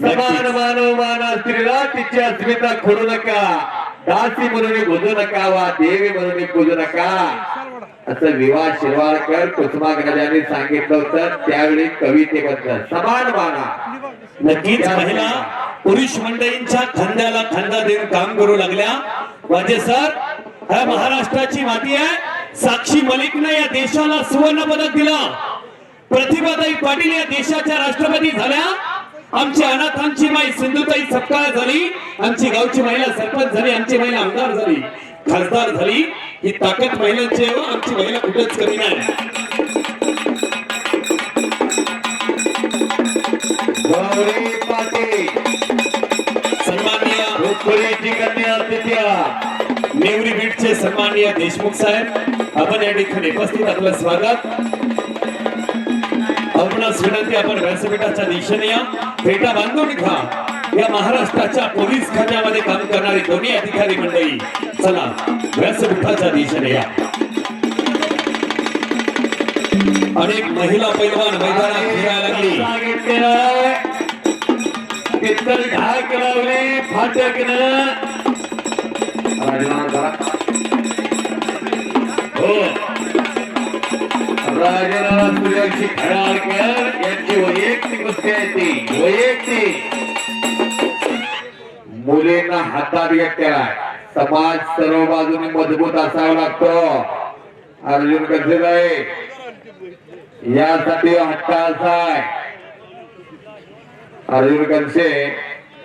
समान मानव माना स्त्रीला तिची अस्मिता खोडू नका. दासी म्हणून बोलू नका वा देवी म्हणून पूजू नका. असं विवाह शिरवाळकर कुसुमाग्रजांनी सांगितलं होतं त्यावेळी कवितेबद्दल. समान माना. नक्कीच महिला पुरुष मंडळींच्या खांद्याला खांदा देऊन काम करू लागल्या. माझे सर ह्या महाराष्ट्राची माती आहे. साक्षी मलिकने या देशाला सुवर्ण पदक दिलं. प्रतिभाताई पाटील या देशाच्या राष्ट्रपती झाल्या. आमची अनाथांची माई सिंधुताई सपकाळ झाली आमची गावची महिला सरपंच झाली आमची महिला आमदार झाली खासदार झाली. ही ताकद महिलांची आहे हो, आमची महिला कुठेच कमी नाही. कन्या तिथ्या नेवरी सन्माननीय देशमुख साहेब आपण या ठिकाणी उपस्थित आपलं स्वागत. आपणास विनंती आपण व्यासपीठाच्या दिशेने या फेटा बांधून घ्या. या महाराष्ट्राच्या पोलीस खात्यामध्ये काम करणारी दोन्ही अधिकारी मंडळी चला व्यासपीठाच्या दिशेने या अनेक महिला पैलवान मैदानात खेळायला लागली. सांगितलेलं पित्तल ढाक लावले फाटकन हो. राजेराव सूर्याची खडाळकर यांची वैयक्तिक कुस्ती आहे ती. वैयक्तिक. मुलींना हातात घेत केलाय समाज सर्व बाजूने मजबूत असावा लागतो. अर्जुन कसे आहे यासाठी हट्टा असाय. अर्जुन कनसे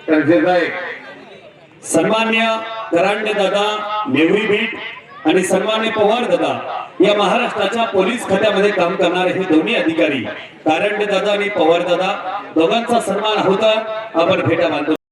कनसे साहेब सन्मान्य करांडे दादा नेवरी बीट आणि सन्मान्य पवार दादा या महाराष्ट्राच्या पोलीस खात्यामध्ये काम करणारे हे दोन्ही अधिकारी कारंडे दादा आणि पवार दादा दोघांचा सन्मान होता. आपण भेटा बांधतो